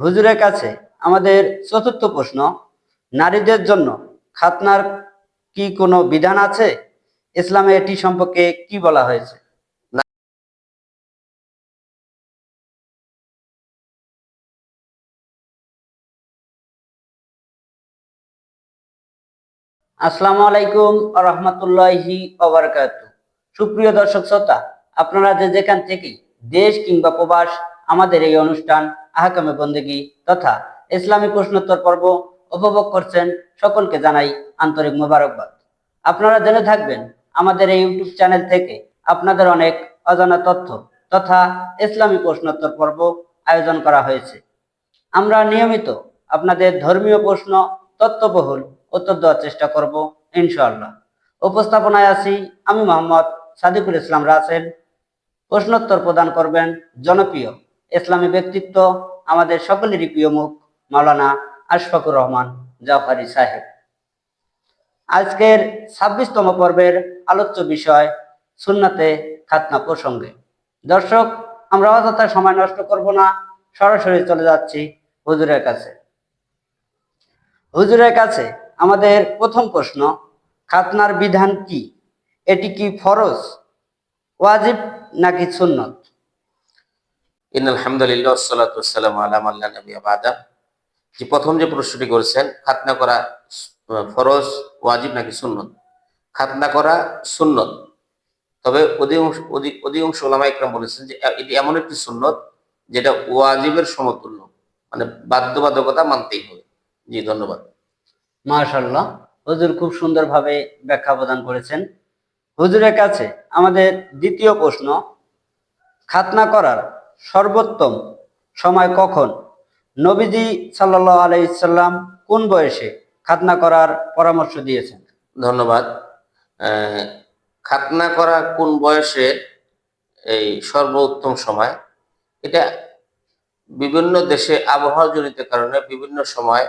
হুজুরের কাছে আমাদের চতুর্থ প্রশ্ন, নারীদের জন্য খাতনার কি কোনো বিধান আছে? ইসলামে এটি সম্পর্কে কি বলা হয়েছে? আসসালামু আলাইকুম রহমতুল্লাহি ওবরকাত সুপ্রিয় দর্শক শ্রোতা, আপনারা যে যেখান থেকে দেশ কিংবা প্রবাস, আমাদের এই অনুষ্ঠান আহকামে বন্দেগি তথা ইসলামী প্রশ্নোত্তর পর্ব উপভোগ করছেন সকলকে জানাই আন্তরিক মোবারকবাদ। আপনারা জেনে থাকবেন, আমাদের এই ইউটিউব চ্যানেল থেকে আপনাদের অনেক অজানা তথ্য তথা ইসলামী প্রশ্নোত্তর পর্ব আয়োজন করা হয়েছে। আমরা নিয়মিত আপনাদের ধর্মীয় প্রশ্ন, তত্ত্ববহুল উত্তর দেওয়ার চেষ্টা করব, ইনশাআল্লাহ। উপস্থাপনায় আছি আমি মোহাম্মদ সাদিকুল ইসলাম রাসেল। প্রশ্নোত্তর প্রদান করবেন জনপ্রিয় ইসলামী ব্যক্তিত্ব আমাদের সকলেরই প্রিয় মুখ, মাওলানা আশফাকুর রহমান জাফারি সাহেব। আজকের ছাব্বিশতম পর্বের আলোচ্য বিষয় সুন্নাতে খাতনা প্রসঙ্গে। দর্শক, আমরা অযথা সময় নষ্ট করব না, সরাসরি চলে যাচ্ছি হুজুরের কাছে। হুজুরের কাছে আমাদের প্রথম প্রশ্ন, খাতনার বিধান কি? এটি কি ফরজ, ওয়াজিব নাকি সুন্নত? ইন আলহামদুলিল্লাহ সাল্লাতু ওয়াসসালামু আলা মান লা যে প্রথম যে প্রশ্নটি করেছেন, খাতনা করা ফরজ, ওয়াজিব নাকি সুন্নত? খাতনা করা সুন্নত। তবে অধিকাংশ অধিক- অধিকাংশ ওলামা ইকরাম বলেছেন যে এটি এমন একটি সুন্নত যেটা ওয়াজিবের সমতুল্য। মানে বাধ্যবাধকতা মানতেই হবে। জি, ধন্যবাদ। মাশাল্লাহ হুজুর খুব সুন্দরভাবে ব্যাখ্যা প্রদান করেছেন। হুজুরের কাছে আমাদের দ্বিতীয় প্রশ্ন, খাতনা করার সর্বোত্তম সময় কখন? নবীজি সাল্লাহ আলাইসাল্লাম কোন বয়সে খাতনা করার পরামর্শ দিয়েছেন? ধন্যবাদ। খাতনা করা কোন বয়সে এই সর্বোত্তম সময়? এটা বিভিন্ন দেশে আবহাওয়া জনিত কারণে বিভিন্ন সময়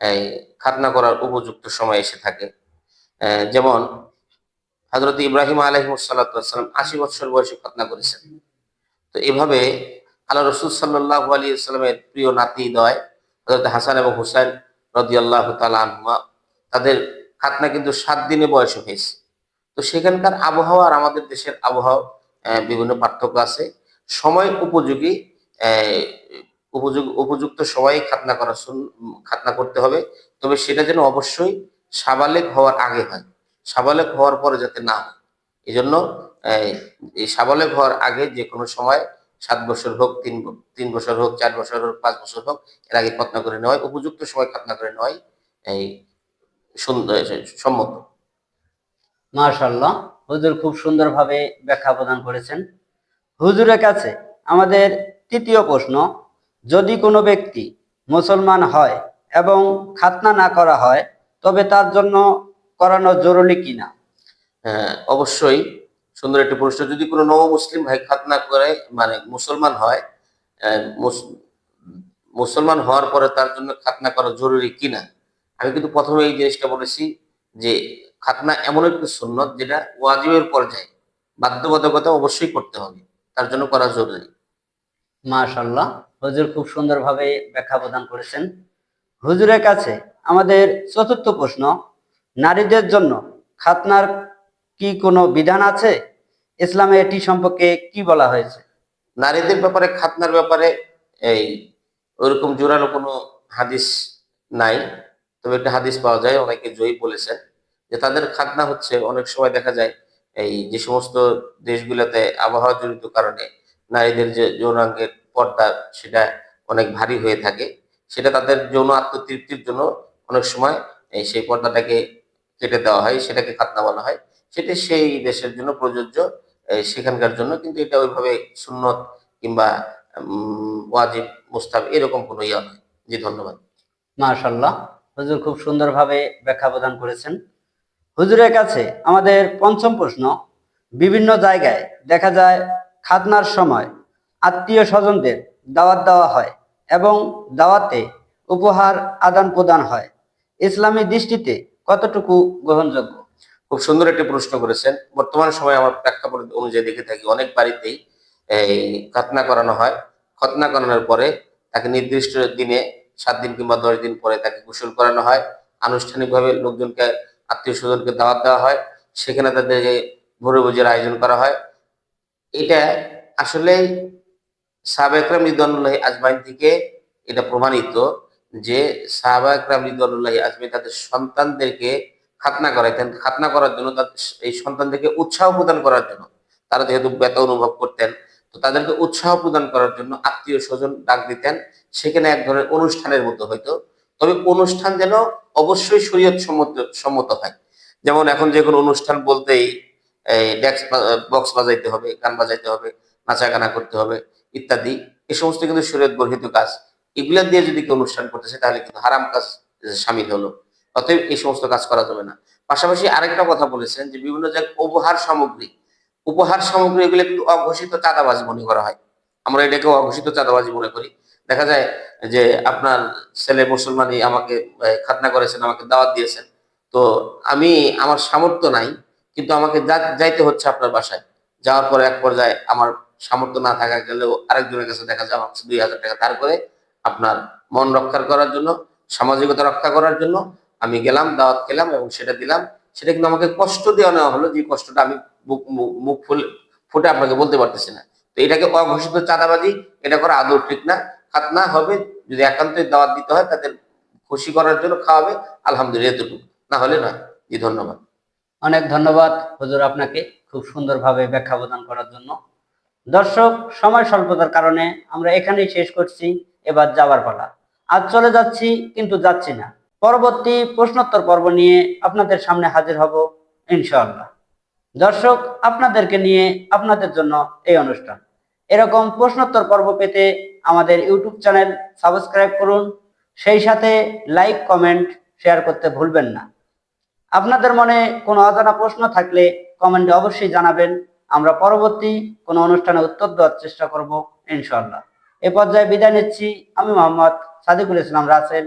এই খাতনা করার উপযুক্ত সময় এসে থাকে। যেমন হজরত ইব্রাহিম আলহিমসাল্লাম আশি বছর বয়সে খাতনা করেছেন। তো এভাবে আল্লাহ রসুল সাল্লাহ আলী ইসলামের প্রিয় নাতি দয় হাসান এবং হুসাইন তালা আনহুমা, তাদের খাতনা কিন্তু সাত দিনে বয়সে হয়েছে। তো সেখানকার আবহাওয়া আর আমাদের দেশের আবহাওয়া বিভিন্ন পার্থক্য আছে। সময় উপযোগী উপযুক্ত সময়ে খাতনা করা খাতনা করতে হবে। তবে সেটা যেন অবশ্যই সাবালেক হওয়ার আগে হয়। সাবালেক হওয়ার পরে যাতে না হয়। এই জন্য এই সাবালেক হওয়ার আগে যে কোনো সময় সাত বছর হোক তিন তিন বছর হোক চার বছর হোক পাঁচ বছর হোক এর আগে খাতনা করে নেওয়াই উপযুক্ত সময় খাতনা করে নেওয়াই এই সুন্দর সম্মত। মাশাল্লাহ হুজুর খুব সুন্দরভাবে ব্যাখ্যা প্রদান করেছেন। হুজুরের কাছে আমাদের তৃতীয় প্রশ্ন যদি কোনো ব্যক্তি মুসলমান হয় এবং খাতনা না করা হয় তবে তার জন্য করানো জরুরি কিনা? হ্যাঁ, অবশ্যই সুন্দর একটি প্রশ্ন যদি কোনো নব মুসলিম ভাই খাতনা করে মানে মুসলমান হয় মুসলমান হওয়ার পরে তার জন্য খাতনা করা জরুরি কিনা? আমি কিন্তু প্রথমে এই জিনিসটা বলেছি যে খাতনা এমন একটি সুন্নত যেটা ওয়াজিবের পর্যায়ে বাধ্যবাধকতা অবশ্যই করতে হবে, তার জন্য করা জরুরি। মাশাল্লাহ হুজুর খুব সুন্দরভাবে ব্যাখ্যা প্রদান করেছেন। হুজুরের কাছে আমাদের চতুর্থ প্রশ্ন, নারীদের জন্য খাতনার কি কোনো বিধান আছে? ইসলামে এটি সম্পর্কে কি বলা হয়েছে? নারীদের ব্যাপারে, খাতনার ব্যাপারে এই ওইরকম জোরালো কোনো হাদিস নাই। তবে একটা হাদিস পাওয়া যায়, অনেকে জয়ী বলেছেন যে তাদের খাতনা হচ্ছে, অনেক সময় দেখা যায় এই যে সমস্ত দেশগুলোতে আবহাওয়া জনিত কারণে নারীদের যে যৌনাঙ্গের পর্দা, সেটা অনেক ভারী হয়ে থাকে। সেটা তাদের যৌন আত্মতৃপ্তির জন্য অনেক সময় এই সেই পর্দাটাকে কেটে দেওয়া হয়, সেটাকে খাতনা বলা হয়। সেটা সেই দেশের জন্য প্রযোজ্য। সেখানকার জন্য, কিন্তু এটা ওইভাবে সুন্নত কিংবা ওয়াজিব মুস্তাব এরকম কোনো ইয়া নয়। জি, ধন্যবাদ। মাশাল্লাহ হুজুর খুব সুন্দরভাবে ব্যাখ্যা প্রদান করেছেন। হুজুরের কাছে আমাদের পঞ্চম প্রশ্ন, বিভিন্ন জায়গায় দেখা যায় খাতনার সময় আত্মীয় স্বজনদের দাওয়াত দেওয়া হয় এবং দাওয়াতে উপহার আদান প্রদান হয়। ইসলামী দৃষ্টিতে কতটুকু গ্রহণযোগ্য? খুব সুন্দর একটি প্রশ্ন করেছেন। বর্তমান সময়ে আমার প্রেক্ষাপট অনুযায়ী দেখে থাকি অনেক বাড়িতেই এই খাতনা করানো হয়। খতনা করানোর পরে তাকে নির্দিষ্ট দিনে সাত দিন কিংবা দশ দিন পরে তাকে গোসল করানো হয়। আনুষ্ঠানিকভাবে লোকজনকে, আত্মীয় স্বজনকে দাওয়াত দেওয়া হয়। সেখানে তাদেরকে ভোরে ভোজের আয়োজন করা হয়। এটা আসলে সাবেকরাম রিদনুল্লাহ আজমাইন থেকে এটা প্রমাণিত যে সাহাবাকরাম রিদনুল্লাহ আজমাইন তাদের সন্তানদেরকে খাতনা করাইতেন। খাতনা করার জন্য তাদের এই সন্তানদেরকে উৎসাহ প্রদান করার জন্য তারা যেহেতু ব্যথা অনুভব করতেন, তো তাদেরকে উৎসাহ প্রদান করার জন্য আত্মীয় স্বজন ডাক দিতেন। সেখানে এক ধরনের অনুষ্ঠানের মতো হয়তো তবে অনুষ্ঠান যেন অবশ্যই শরীয়ত সম্মত সম্মত হয়। যেমন এখন যে কোনো অনুষ্ঠান বলতেই ডেক্স বক্স বাজাইতে হবে, গান বাজাইতে হবে নাচা গানা করতে হবে, ইত্যাদি। এ সমস্ত কিন্তু শরীয়ত গর্হিত কাজ। এগুলা দিয়ে যদি কেউ অনুষ্ঠান করতেছে তাহলে কিন্তু হারাম কাজ সামিল হলো। অতএব এই সমস্ত কাজ করা যাবে না। পাশাপাশি আরেকটা কথা বলেছেন যে বিভিন্ন জায়গায় উপহার সামগ্রী উপহার সামগ্রী এগুলো কিন্তু অঘোষিত চাঁদাবাজি মনে করা হয়। আমরা এটাকে অঘোষিত চাঁদাবাজি মনে করি। দেখা যায় যে আপনার ছেলে মুসলমানই আমাকে খাতনা করেছেন, আমাকে দাওয়াত দিয়েছেন। তো আমি, আমার সামর্থ্য নাই, কিন্তু আমাকে যাইতে হচ্ছে আপনার বাসায়। যাওয়ার পরে এক পর্যায়ে আমার সামর্থ্য না থাকা গেলেও আরেকজনের কাছে দেখা যায় আমার দুই হাজার টাকা ধার করে আপনার মন রক্ষা করার জন্য, সামাজিকতা রক্ষা করার জন্য আমি গেলাম, দাওয়াত খেলাম এবং সেটা দিলাম। সেটা কিন্তু আমাকে কষ্ট দেওয়া নেওয়া হলো, যে কষ্টটা আমি মুখ, মুখ- ফুলে, ফুটে আপনাকে বলতে পারতেছি না। তো এটাকে অঘোষিত চাঁদাবাজি, এটা করা আদৌ ঠিক না। খাতনা হবে, যদি একান্তই দাওয়াত দিতে হয়, তাদের খুশি করার জন্য খাওয়াবে, আলহামদুলিল্লাহ এতটুকু। না হলে নয়, জি, ধন্যবাদ। অনেক ধন্যবাদ হুজুর আপনাকে খুব সুন্দরভাবে ব্যাখ্যা প্রদান করার জন্য। দর্শক, সময় স্বল্পতার কারণে আমরা এখানেই শেষ করছি, এবার যাবার পালা। আজ চলে যাচ্ছি, কিন্তু যাচ্ছি না। পরবর্তী প্রশ্নোত্তর পর্ব নিয়ে আপনাদের সামনে হাজির হব, ইনশাআল্লাহ। দর্শক, আপনাদেরকে নিয়ে আপনাদের জন্য এই অনুষ্ঠান। এরকম প্রশ্নোত্তর পর্ব পেতে আমাদের ইউটিউব চ্যানেল সাবস্ক্রাইব করুন। সেই সাথে লাইক, কমেন্ট, শেয়ার করতে ভুলবেন না। আপনাদের মনে কোনো অজানা প্রশ্ন থাকলে কমেন্টে অবশ্যই জানাবেন। আমরা পরবর্তী কোনো অনুষ্ঠানে উত্তর দেওয়ার চেষ্টা করব, ইনশাআল্লাহ। এ পর্যায়ে বিদায় নিচ্ছি। আমি মোহাম্মদ সাদিকুল ইসলাম রাসেল।